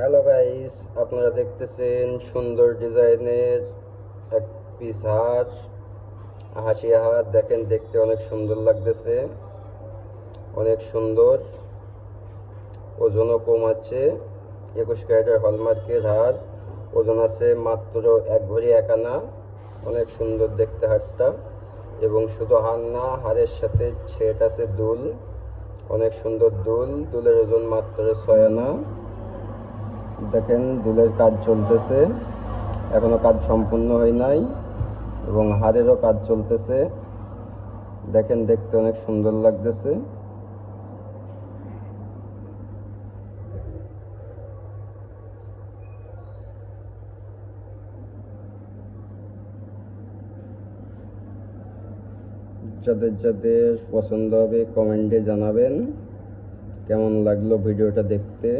Hello guys আপনারা দেখতেছেন সুন্দর ডিজাইনের এক পিস হার। হাসি হার, দেখেন দেখতে অনেক সুন্দর লাগতেছে। অনেক সুন্দর। ওজনও কম আছে। একুশ ক্যারেটের হলমার্কের হার। ওজন আছে মাত্র এক ভরি এক আনা অনেক সুন্দর দেখতে হারটা। এবং শুধু হার না, হারের সাথে ছেট আছে দুল। অনেক সুন্দর দুল। দুলের ওজন মাত্র ছয় আনা। দেখেন, দুলের কাজ চলতেছে। এখনও কাজ সম্পূর্ণ হয় নাই এবং হাড়েরও কাজ চলতেছে। দেখেন, দেখতে অনেক সুন্দর লাগতেছে। যাদের যাদের পছন্দ হবে কমেন্টে জানাবেন। কেমন লাগল ভিডিওটা দেখতে?